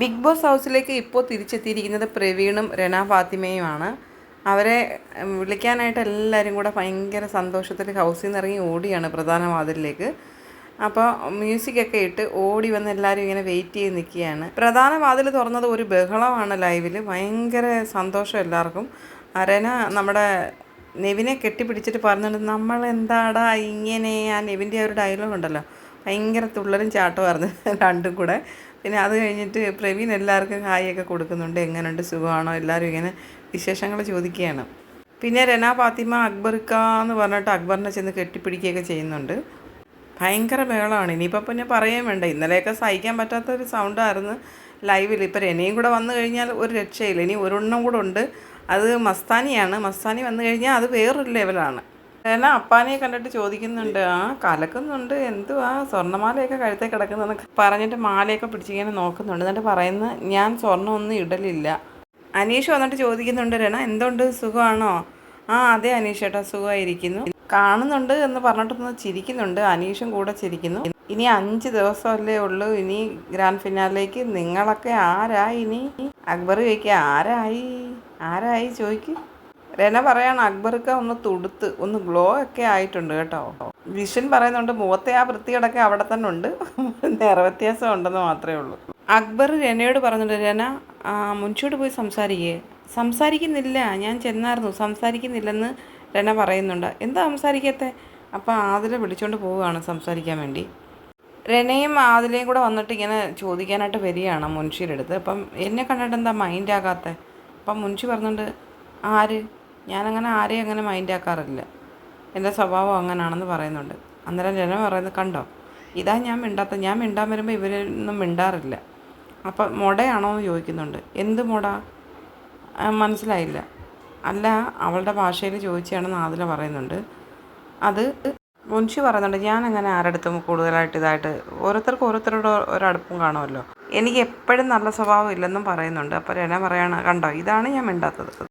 Big boss ഹൗസിലേക്ക് ഇപ്പോൾ തിരിച്ചെത്തിയിരിക്കുന്നത് പ്രവീണും രണ ഫാത്തിമയുമാണ്. അവരെ വിളിക്കാനായിട്ട് എല്ലാവരും കൂടെ ഭയങ്കര സന്തോഷത്തിൽ ഹൗസിൽ നിന്ന് ഇറങ്ങി ഓടിയാണ് പ്രധാന വാതിലിലേക്ക്. അപ്പോൾ മ്യൂസിക്കൊക്കെ ഇട്ട് ഓടി വന്ന് എല്ലാവരും ഇങ്ങനെ വെയിറ്റ് ചെയ്ത് നിൽക്കുകയാണ്. പ്രധാന വാതിൽ തുറന്നത് ഒരു ബഹളമാണ് ലൈവിൽ ഭയങ്കര സന്തോഷം എല്ലാവർക്കും. അരന നമ്മുടെ നെവിനെ കെട്ടിപ്പിടിച്ചിട്ട് പറഞ്ഞിട്ട് നമ്മൾ എന്താടാ ഇങ്ങനെ? ആ നെവിന്റെ ഒരു ഡയലോഗ് ഉണ്ടല്ലോ. ഭയങ്കര തുള്ളലും ചാട്ടമായിരുന്നു രണ്ടും കൂടെ. പിന്നെ അത് കഴിഞ്ഞിട്ട് പ്രവീൺ എല്ലാവർക്കും ഹായൊക്കെ കൊടുക്കുന്നുണ്ട്. എങ്ങനെയുണ്ട് സുഖമാണോ? എല്ലാവരും ഇങ്ങനെ വിശേഷങ്ങൾ ചോദിക്കുകയാണ്. പിന്നെ രന ഫാത്തിമ അക്ബർക്ക എന്ന് പറഞ്ഞിട്ട് അക്ബറിനെ ചെന്ന് കെട്ടിപ്പിടിക്കുകയൊക്കെ ചെയ്യുന്നുണ്ട്. ഭയങ്കര ബഹളമാണ്. ഇനിയിപ്പോൾ പിന്നെ പറയാൻ വേണ്ട. ഇന്നലെയൊക്കെ സഹിക്കാൻ പറ്റാത്ത ഒരു സൗണ്ടായിരുന്നു ലൈവിൽ ഇപ്പോൾ രനയും കൂടെ വന്നു കഴിഞ്ഞാൽ ഒരു രക്ഷയില്ല. ഇനി ഒരെണ്ണം കൂടെ ഉണ്ട്. അത് മസ്താനിയാണ്. മസ്താനി വന്നു കഴിഞ്ഞാൽ അത് വേറൊരു ലെവലാണ് രന അപ്പാനെ കണ്ടിട്ട് ചോദിക്കുന്നുണ്ട് ആ കലക്കുന്നുണ്ട് എന്തുവാ? സ്വർണമാലയൊക്കെ കഴുത്തേ കിടക്കുന്നതെന്നൊക്കെ പറഞ്ഞിട്ട് മാലയൊക്കെ പിടിച്ചിങ്ങനെ നോക്കുന്നുണ്ട്. എന്നിട്ട് പറയുന്ന ഞാൻ സ്വർണമൊന്നും ഇടലില്ല. അനീഷ് വന്നിട്ട് ചോദിക്കുന്നുണ്ട് രണ എന്തുണ്ട്? സുഖമാണോ? ആ അതെ അനീഷ് ചേട്ടാ സുഖമായിരിക്കുന്നു. കാണുന്നുണ്ട് എന്ന് പറഞ്ഞിട്ടൊന്ന് ചിരിക്കുന്നുണ്ട്. അനീഷും കൂടെ ചിരിക്കുന്നു. ഇനി അഞ്ച് ദിവസമല്ലേ ഉള്ളൂ. ഇനി ഗ്രാൻഡ് ഫിനാലിലേക്ക് നിങ്ങളൊക്കെ ആരായി ഇനി? അക്ബർ ചോദിക്കുക ആരായി? ആരായി? ചോദിക്കും. രന പറയാണ് അക്ബർക്ക് ഒന്ന് തുടുത്ത് ഒന്ന് ഗ്ലോ ഒക്കെ ആയിട്ടുണ്ട് കേട്ടോ. വിഷൻ പറയുന്നുണ്ട് മുഖത്തെ ആ വൃത്തികേടൊക്കെ അവിടെ തന്നെ ഉണ്ട്. നിറവ്യത്യാസം ഉണ്ടെന്ന് മാത്രമേ ഉള്ളൂ. അക്ബർ രനയോട് പറഞ്ഞിട്ട് രന ആ, മുൻഷോട് പോയി സംസാരിക്കേ. സംസാരിക്കുന്നില്ല ഞാൻ ചെന്നായിരുന്നു. സംസാരിക്കുന്നില്ലെന്ന് രന പറയുന്നുണ്ട്. എന്താ സംസാരിക്കത്തെ? അപ്പം ആതിലെ വിളിച്ചുകൊണ്ട് പോവുകയാണ് സംസാരിക്കാൻ വേണ്ടി. രനയും ആതിലയും കൂടെ വന്നിട്ട് ഇങ്ങനെ ചോദിക്കാനായിട്ട് വരികയാണ് മുൻഷിയുടെ അടുത്ത്. അപ്പം എന്നെ കണ്ടിട്ട് എന്താ മൈൻഡ് ആകാത്തത് അപ്പം മുൻഷി പറഞ്ഞുകൊണ്ട് ആര്? ഞാനങ്ങനെ ആരെയും അങ്ങനെ മൈൻഡ് ആക്കാറില്ല. എന്റെ സ്വഭാവം അങ്ങനെയാണെന്ന് പറയുന്നുണ്ട്. അന്നേരം ജനം പറയുന്നത് കണ്ടോ? ഇതാ ഞാൻ മിണ്ടാത്ത ഞാൻ മിണ്ടാൻ വരുമ്പോൾ ഇവരൊന്നും മിണ്ടാറില്ല. അപ്പം മുടയാണോ എന്ന് ചോദിക്കുന്നുണ്ട്. എന്ത് മുട? മനസ്സിലായില്ല. അല്ല അവളുടെ ഭാഷയിൽ ചോദിച്ചാണെന്ന് ആദില പറയുന്നുണ്ട്. അത് മുൻഷി പറയുന്നുണ്ട് ഞാൻ അങ്ങനെ ആരടുത്തും കൂടുതലായിട്ട് ഇതായിട്ട് ഓരോരുത്തർക്ക് ഓരോരുത്തരോട് ഒരടുപ്പും കാണുമല്ലോ. എനിക്ക് എപ്പോഴും നല്ല സ്വഭാവം ഇല്ലെന്നും പറയുന്നുണ്ട്. അപ്പോൾ രന പറയാണ് കണ്ടോ? ഇതാണ് ഞാൻ മിണ്ടാത്തത്.